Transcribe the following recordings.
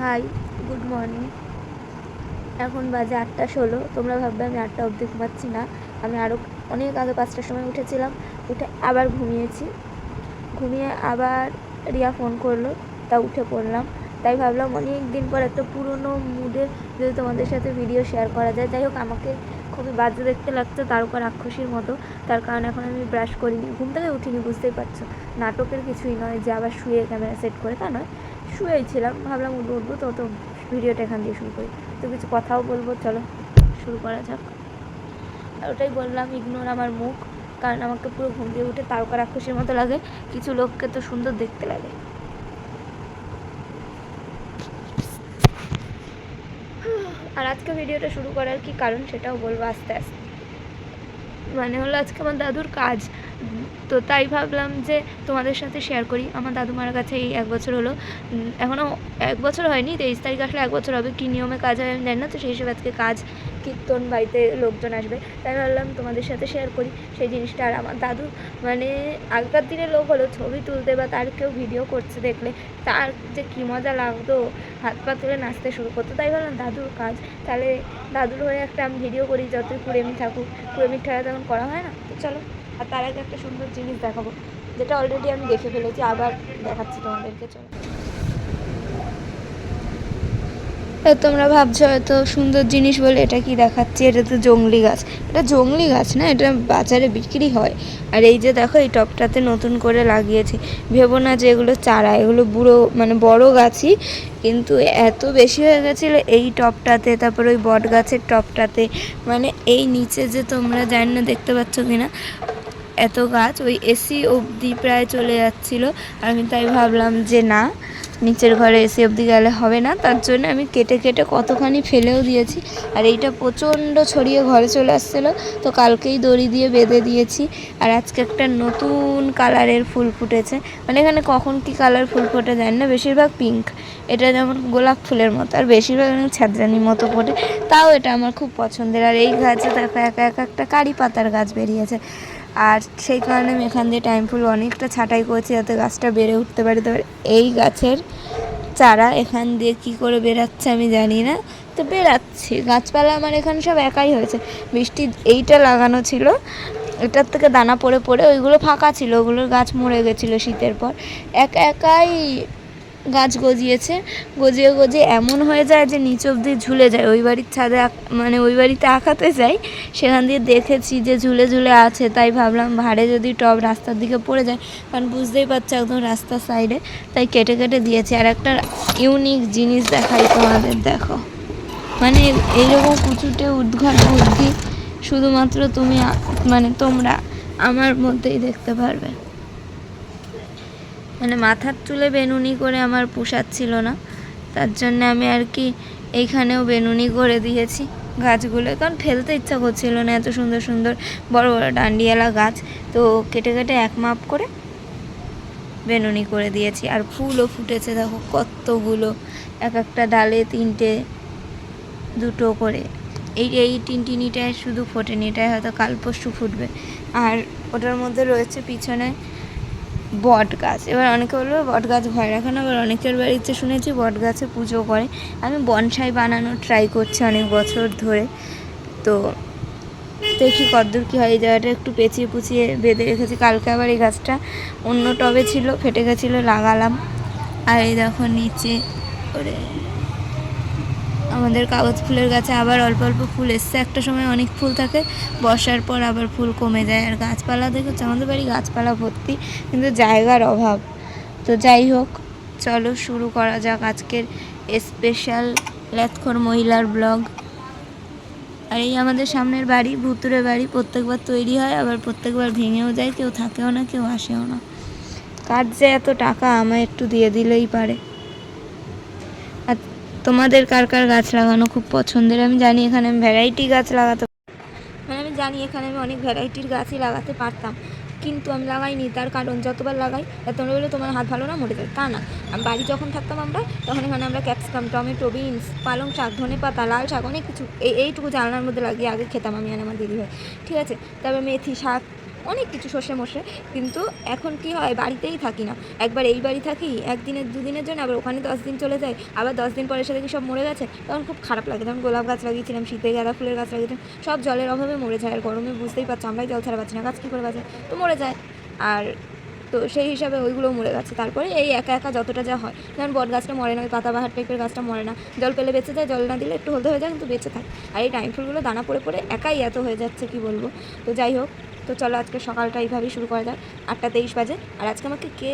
Hi good morning এখন বাজে আটটা ষোলো। তোমরা ভাববে আমি আটটা অবধি ঘুমাচ্ছি না। আমি আরও অনেক আগে পাঁচটার সময় উঠেছিলাম। উঠে আবার ঘুমিয়েছি। ঘুমিয়ে আবার রিয়া ফোন করল তা উঠে পড়লাম। তাই ভাবলাম অনেক দিন পর একটা পুরনো মুডে যদি তোমাদের সাথে ভিডিও শেয়ার করা যায়। যাই হোক, আমাকে খুবই বাজে দেখতে লাগছে, তার উপর রাক্ষসীর মতো। তার কারণ এখন আমি ব্রাশ করিনি। ঘুম থেকে উঠিনি, বুঝতেই পারছ। নাটকের কিছুই নয়, যে আবার শুয়ে ক্যামেরা সেট করে তা নয়। শুয়েই ছিলাম ভাবলাম উঠবো উঠবো, তো তো ভিডিওটা এখান দিয়ে শুরু করি। তো কিছু কথাও বলব, চলো শুরু করা যাক। আর ওটাই বললাম ইগনোর আমার মুখ, কারণ আমাকে পুরো ঘুম দিয়ে উঠে তারকা রাক্ষসীর মতো লাগে, কিছু লোককে তো সুন্দর দেখতে লাগে। আর আজকে ভিডিওটা শুরু করার কি কারণ সেটাও বলব আস্তে আস্তে। মানে হলো আজকে আমার দাদুর কাজ তো তাই ভাবলাম যে তোমাদের সাথে শেয়ার করি। আমার দাদু মারা কাছে এই এক বছর হলো। এখনও এক বছর হয়নি, তেইশ তারিখ আসলে এক বছর হবে। কী নিয়মে কাজ হয় আমি জানি না, তো সেই হিসেবে আজকে কাজ, কীর্তন বাড়িতে লোকজন আসবে। তাই ভাবলাম তোমাদের সাথে শেয়ার করি। সেই জিনিসটা আর আমার দাদু মানে আগেকার দিনের লোক হলো, ছবি তুলতে বা তার কেউ ভিডিও করছে দেখলে, তার যে কী মজা লাগতো, হাত পা তুলে নাচতে শুরু করতো। তাই ভাবলাম, দাদুর কাজ। তাহলে দাদুর হয়ে একটা আমি ভিডিও করি, যতই কুড়েমি থাকুক। কুড়েমির ঠেলা তেমন করা হয় না। তো চলো। আর তার আগে একটা সুন্দর জিনিস দেখাবো, যেটা অলরেডি আমি দেখে ফেলেছি, আবার দেখাচ্ছি তোমাদেরকে, চলো। তোমরা ভাবছ হয়তো সুন্দর জিনিস বলে এটা কি দেখাচ্ছি? এটা তো জংলি গাছ। এটা জংলি গাছ না? এটা বাজারে বিক্রি হয়। আর এই যে দেখো, এই টবটাতে নতুন করে লাগিয়েছি। ভেবো না যে এগুলো চারা, এগুলো বুড়ো মানে বড় গাছই, কিন্তু এত বেশি হয়ে গেছিল এই টবটাতে তারপর ওই বট গাছের টবটাতে মানে এই নিচে যে তোমরা জানি না, দেখতে পাচ্ছ কিনা? এত গাছ, ওই এসি অবধি প্রায় চলে যাচ্ছিল। আমি তাই ভাবলাম যে না, নিচের ঘরে এসি অবধি গেলে হবে না। তার জন্য আমি কেটে কেটে কতখানি ফেলেও দিয়েছি। আর এইটা প্রচণ্ড ছড়িয়ে ঘরে চলে আসছিল। তো কালকেই দড়ি দিয়ে বেঁধে দিয়েছি। আর আজকে একটা নতুন কালারের ফুল ফুটেছে। মানে এখানে কখন কি কালার ফুল ফোটে জানি না। বেশিরভাগ পিঙ্ক। এটা যেমন গোলাপ ফুলের মতো, আর বেশিরভাগ ছাদরানির মতো ফোটে। তাও এটা আমার খুব পছন্দের। আর এই গাছে দেখো, একা একা একটা কারি পাতার গাছ বেরিয়েছে। আর সেই কারণে আমি এখান দিয়ে টাইম ফুল অনেকটা ছাঁটাই করছি যাতে গাছটা বেড়ে উঠতে পারে। তো এই গাছের চারা এখান দিয়ে কি করে বেরাচ্ছে আমি জানি না। তো বেরাচ্ছে গাছপালা আমার এখানে সব একাই হয়েছে। বৃষ্টি এইটা লাগানো ছিল, এটার থেকে দানা পড়ে পড়ে ওইগুলো ফাঁকা ছিল, ওগুলোর গাছ মরে গেছিল শীতের পর। এক একাই গাছ গজিয়েছে, গজিয়ে গজিয়ে এমন হয়ে যায় যে নিচ অবধি ঝুলে যায়। ওই বাড়ির ছাদে মানে ওই বাড়িতে আঁকাতে যাই, সেখান দিয়ে দেখেছি যে ঝুলে ঝুলে আছে। তাই ভাবলাম ভাড়ে যদি টব রাস্তার দিকে পড়ে যায়, কারণ বুঝতেই পারছ একদম রাস্তার সাইডে, তাই কেটে কেটে দিয়েছি। আর একটা ইউনিক জিনিস দেখাই তোমাদের, দেখো। মানে এইরকম কুচুটে উদ্ঘাট বুদ্ধি শুধুমাত্র তুমি মানে তোমরা আমার মধ্যেই দেখতে পারবে। মানে মাথার চুলে বেনুনি করে আমার পোষাচ্ছিল না। তার জন্য আমি আর কি এইখানেও বেনুনি করে দিয়েছি গাছগুলো। কারণ ফেলতে ইচ্ছা করছিল না এত সুন্দর সুন্দর বড় বড় ডান্ডিয়ালা গাছ। তো কেটে কেটে এক মাপ করে বেনুনি করে দিয়েছি। আর ফুলও ফুটেছে, দেখো কতগুলো। এক একটা ডালে তিনটে, দুটো করে। এই এই টিনটিনিটায় শুধু ফোটেনি এটাই হয়তো কাল পরশু ফুটবে। আর ওটার মধ্যে রয়েছে পিছনে বট গাছ। এবার অনেকে বলবে, বট গাছ ভয় রাখে না। আবার অনেকের বাড়িতে শুনেছি বট গাছে পুজো করে। আমি বনসাই বানানোর ট্রাই করছি অনেক বছর ধরে। তো দেখি কতদূর কী হয়। এই জায়গাটা একটু পেঁচিয়ে পুচিয়ে বেঁধে রেখেছি। কালকে আবার এই গাছটা অন্য টবে ছিল, ফেটে গেছিল, লাগালাম। আর এই দেখো নিচে ওরে আমাদের কাগজ ফুলের গাছে আবার অল্প অল্প ফুল এসছে। একটা সময় অনেক ফুল থাকে, বর্ষার পর আবার ফুল কমে যায়। আর গাছপালা দেখেছ? আমাদের বাড়ি গাছপালা ভর্তি, কিন্তু জায়গার অভাব। তো যাই হোক, চলো শুরু করা যাক আজকের স্পেশাল লেথখর মহিলার ব্লগ আর এই আমাদের সামনের বাড়ি, ভুতুরে বাড়ি, প্রত্যেকবার তৈরি হয়, আবার প্রত্যেকবার ভেঙেও যায়, কেউ থাকেও না, কেউ আসেও না। কার যে এত টাকা, আমায় একটু দিয়ে দিলেই পারে। তোমাদের কার কার গাছ লাগানো খুব পছন্দের? আমি জানি এখানে আমি ভ্যারাইটি গাছ লাগাতে মানে আমি জানি এখানে আমি অনেক ভ্যারাইটির গাছই লাগাতে পারতাম, কিন্তু আমি লাগাইনি। তার কারণ যতবার লাগাই তোমরা বলে তোমার হাত ভালো না, মরে যায়। তা না। বাড়ি যখন থাকতাম আমরা, তখন এখানে আমরা ক্যাপসিকাম টমেটো বিনস পালং শাক, ধনে পাতা, লাল শাক, অনেক কিছু এই এইটুকু জানলার মধ্যে লাগিয়ে আগে খেতাম আমি আর আমার দিদি ভাই ঠিক আছে? তারপর মেথি, শাক অনেক কিছু সর্ষে মশে, কিন্তু এখন কি হয়, বাড়িতেই থাকি না। একবার এই বাড়ি থাকি, একদিনের, দুদিনের জন্য আবার ওখানে দশ দিন চলে যায়, আবার দশ দিন পরে সাথে কি সব মরে গেছে? তখন খুব খারাপ লাগে। তখন গোলাপ গাছ লাগিয়েছিলাম, শীতে গাঁদা ফুলের গাছ লাগিয়েছিলাম, সব জলের অভাবে মরে যায়। আর গরমে বুঝতেই পারছ, আমরাই জল ছাড়া পাচ্ছি না, গাছ কী করে বাঁচে? তো মরে যায়। আর তো সেই হিসাবে ওইগুলো মরে গেছে। তারপরে এই একা একা যতটা যা হয়, যেমন বট গাছটা মরে না, ওই পাতাবাহার টাইপের গাছটা মরে না। জল পেলে বেঁচে যায়, জল না দিলে একটু হলদে হয়ে যায়, কিন্তু বেঁচে থাকে। আর এই টাইম ফুলগুলো দানা পড়ে পড়ে একাই এত হয়ে যাচ্ছে, কি বলব? তো যাই হোক তো চলো আজকে সকালটা এইভাবেই শুরু করা যাক। আটটা তেইশ বাজে। আর আজকে আমাকে কে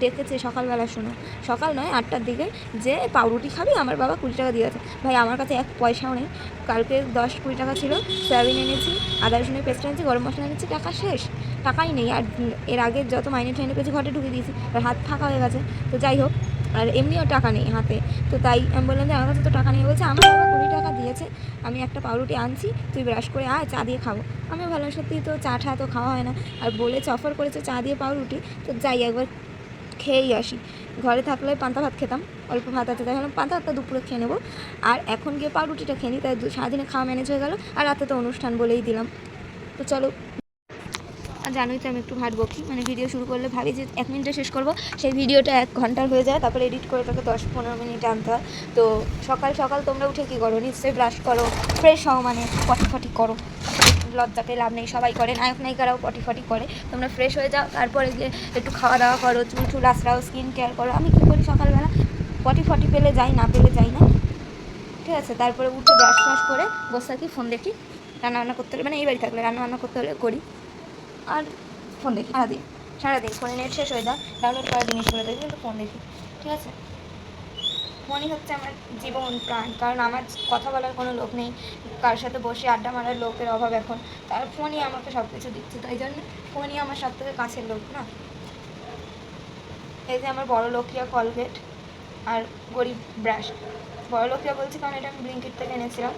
ডেকেছে সকালবেলা, শোনো। সকাল নয়, আটটার দিকে যে পাউরুটি খাবি, আমার বাবা কুড়ি টাকা দিয়ে দিয়েছে ভাই, আমার কাছে এক পয়সাও নেই। কালকে দশ কুড়ি টাকা ছিল, সয়াবিন এনেছি, আদা, রসুনের পেস্ট এনেছি, গরম মশলা এনেছি, টাকা শেষ। টাকাই নেই। আর এর আগে যত মাইনে ঠাইনে পেয়েছি, ঘরে ঢুকে দিয়েছি, আর হাত ফাঁকা হয়ে গেছে। তো যাই হোক, আর এমনিও টাকা নেই হাতে। তো তাই আমি বললাম যে, আমার কাছে তো টাকা নেই। বলছে, আমার বাবা কুড়ি টাকা দিয়েছে, আমি একটা পাউরুটি আনছি, তুই ব্রাশ করে আয়, চা দিয়ে খাব। আমি ভালো সত্যি তো চা ঠা তো খাওয়া হয় না। আর বলেছে অফার করেছে চা দিয়ে পাউরুটি। তো যাই, একবার খেয়েই আসি। ঘরে থাকলে পান্তা ভাত খেতাম, অল্প ভাত আছে, তাই ভাবলাম পান্তা ভাতটা দুপুরে খেয়ে নেব। আর এখন গিয়ে পাউরুটিটা খেয়ে নিই তাই সারাদিনে খাওয়া ম্যানেজ হয়ে গেল, আর রাতে তো অনুষ্ঠান বলেই দিলাম। তো চলো জানোই তো আমি একটু ভাট বকি মানে ভিডিও শুরু করলে ভাবি যে এক মিনিটে শেষ করব। সেই ভিডিওটা এক ঘণ্টার হয়ে যায়, তারপরে এডিট করে তাকে দশ পনেরো মিনিট আনতে হয়। তো সকাল সকাল তোমরা উঠে কী করো? নিশ্চয়ই ব্রাশ করো ফ্রেশ হও মানে ফটি করো। লজ্জাতে লাভ নেই, সবাই করে, নায়ক নায়িকারাও পটি ফটি করে। তোমরা ফ্রেশ হয়ে যাও, তারপরে গিয়ে একটু খাওয়া দাওয়া করো, চুল চুল আশ্রাও স্কিন কেয়ার করো। আমি কী করি সকালবেলা? পটি ফটি পেলে যাই, না পেলে যাই না। ঠিক আছে, তারপরে উঠে ব্রাশ ফ্রাশ করে বসে থাকি ফোন দেখি রান্না বান্না করতে হলে মানে এই বাড়ি থাকলে রান্না বান্না করতে হলে করি। আর ফোন দেখি। সারাদিন। সারাদিন ফোনে নেট শেষ হয়ে যায় ডাউনলোড করা জিনিসগুলো দেখি, কিন্তু ফোন দেখি। ঠিক আছে? ফোনই হচ্ছে আমার জীবন প্রাণ, কারণ আমার কথা বলার কোনো লোক নেই। কার সাথে বসে আড্ডা মারার লোকের অভাব এখন। তার ফোনই আমাকে সব কিছু দিচ্ছে, তাই জন্য ফোনই আমার সব থেকে কাছের লোক, না? এই যে আমার বড় লোকিয়া কলগেট আর গরিব ব্রাশ বড় লোকিয়া বলছি কারণ এটা আমি ব্লিঙ্কিট থেকে এনেছিলাম।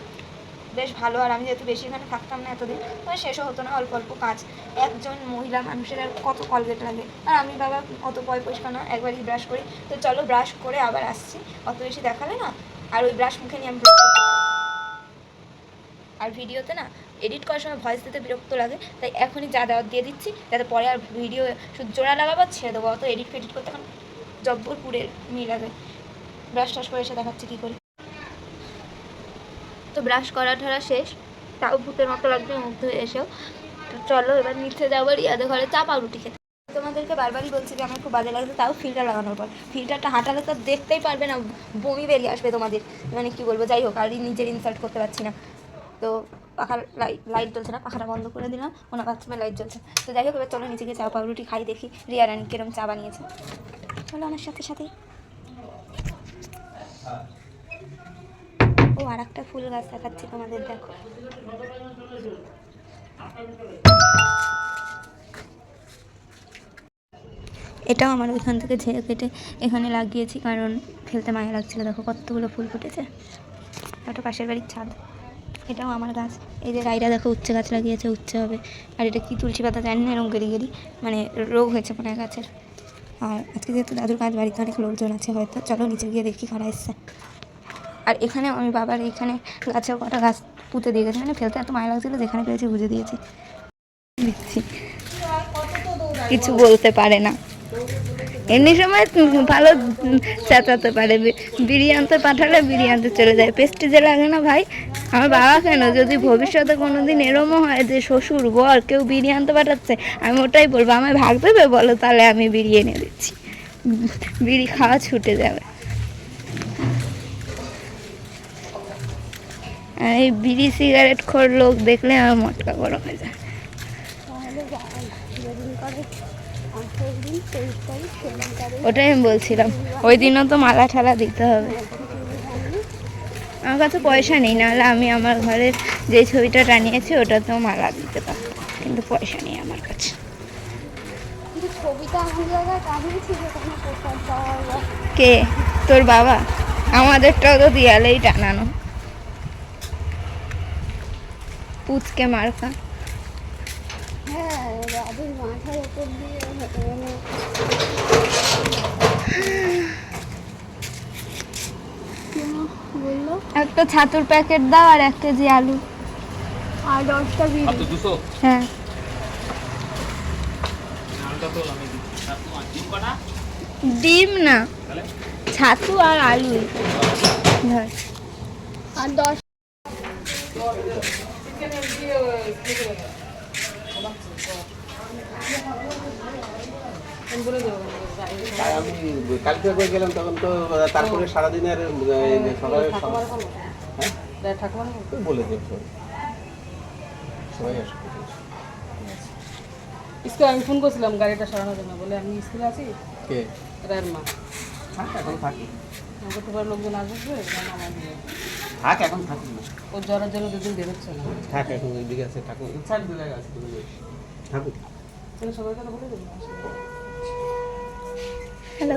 বেশ ভালো। আর আমি যেহেতু বেশি এখানে থাকতাম না এতদিন তো শেষও হতো না অল্প অল্প কাজ। একজন মহিলা মানুষের আর কত কলগেট লাগে। আর আমি বাবা অত পয় পরিষ্কার না একবারই ব্রাশ করি। তো চলো ব্রাশ করে আবার আসছি। অত বেশি দেখালে না, আর ওই ব্রাশ মুখে নিয়ে আমি আর ভিডিওতে না এডিট করার সময় ভয়েস দিতে বিরক্ত লাগে। তাই এখনই যা দেওয়ার দিয়ে দিচ্ছি, যাতে পরে আর ভিডিও শুধু জোড়া লাগাবো আর ছেড়ে দেবো। অত এডিট ফেডিট করতে এখন জব্বর পুরে নিয়ে লাগে ব্রাশ টাশ করে এসে দেখাচ্ছি কী করি। তো ব্রাশ করা ঠরা শেষ। তাও ভূতের মতো লাগবে মুগ্ধ হয়ে এসেও। তো চলো, এবার নিচে যাব, রিয়াদের ঘরে চা, পাউরুটি খেতে। তোমাদেরকে বারবারই বলছি যে আমার খুব বাজে লাগছে, তাও ফিল্টার লাগানোর পর। ফিল্টারটা হাঁটালে তো দেখতেই পারবে না, বমি বেরিয়ে আসবে তোমাদের। মানে কি বলব, যাই হোক আর নিজের ইনসাল্ট করতে পারছি না। তো পাখার লাইট লাইট জ্বলছে না, পাখাটা বন্ধ করে দিলাম ওনার বাথরুমে লাইট জ্বলছে। তো যাই হোক, এবার চলো নিচে গিয়ে চা, পাউরুটি খাই, দেখি রিয়া রানী কিরম চা বানিয়েছে। চলো আমার সাথে সাথে। আর একটা ফুল গাছ দেখাচ্ছি তোমাদের, দেখো। এটাও আমার ওইখান থেকে ঝেড়ে কেটে এখানে লাগিয়েছি, কারণ ফেলতে মায়া লাগছিল। দেখো কতগুলো ফুল ফুটেছে। ওটা পাশের বাড়ির ছাদ। এটাও আমার গাছ। এই যে রাইরা দেখো উচ্ছে গাছ লাগিয়েছে, উচ্ছে হবে। আর এটা কি তুলসী পাতা, জানি না এরকম গেরি গেরি। মানে রোগ হয়েছে মনে গাছের। আর আজকে যেহেতু দাদুর কাজ বাড়িতে অনেক লোকজন আছে হয়তো। চলো নিচে গিয়ে দেখি কারা এসছে। আর এখানে আমি বাবার এখানে গাছেও কটা গাছ পুঁতে দিয়ে গেছে মানে ফেলতে এত মায়া লাগছিল যেখানে পেয়েছি বুঝে দিয়েছি। দিচ্ছি। কিছু বলতে পারে না। এমনি সময় ভালো চেঁচাতে পারে। বি- বিড়ি আনতে পাঠালে বিড়ি আনতে চলে যায়। পেস্টিজে লাগে না ভাই? আমার বাবা কেন? যদি ভবিষ্যতে কোনো দিন এরমও হয় যে শ্বশুর বর কেউ বিড়ি আনতে পাঠাচ্ছে, আমি ওটাই বলব। আমায় ভাগ দেবে বলো, তাহলে আমি বিড়ি এনে দিচ্ছি। বিড়ি খাওয়া ছুটে যাবে। এই বিড়ি সিগারেট খোর লোক দেখলে আমার মটকা গরম হয়ে যায়। ওটাই আমি বলছিলাম ওই দিনও তো মালা ঠালা দিতে হবে। আমার কাছে পয়সা নেই নাহলে আমি আমার ঘরের যে ছবিটা টানিয়েছি ওটাতেও মালা দিতে পারতাম কিন্তু পয়সা নেই আমার কাছে। কে? তোর বাবা? আমাদেরটাও তো দেয়ালেই টানানো। পুচকে মার্কা হ্যাঁ রাধের মাথার উপর দিয়ে হেঁটে মানে বলল একটা ছাতুর প্যাকেট দাও আর এক কেজি আলু। আর দশটা বিড়ি হ্যাঁ। ডিম না ছাতু আর আলু। ধর। আর দশ আমি কালকে করে গেলাম তখন তো তারপরে সারাদিন আর এই সকালে হ্যাঁ? বলে দেব সবাই। আসবে স্কুলে আমি ফোন করছিলাম গাড়িটা সরানোর জন্য বলে আমি স্কুলে আছি। কে? রায়ের মা। এখন থাকি। লোকজন আসবে আমার। থাক এখন থাকুক না ওর জ্বরের জন্য দুদিন বেরোচ্ছে না। থাক এখন ওইদিকে আছে থাকুন দু জায়গা আছে থাকুক। তাহলে সবাই কথা বলে দেবো। হ্যালো।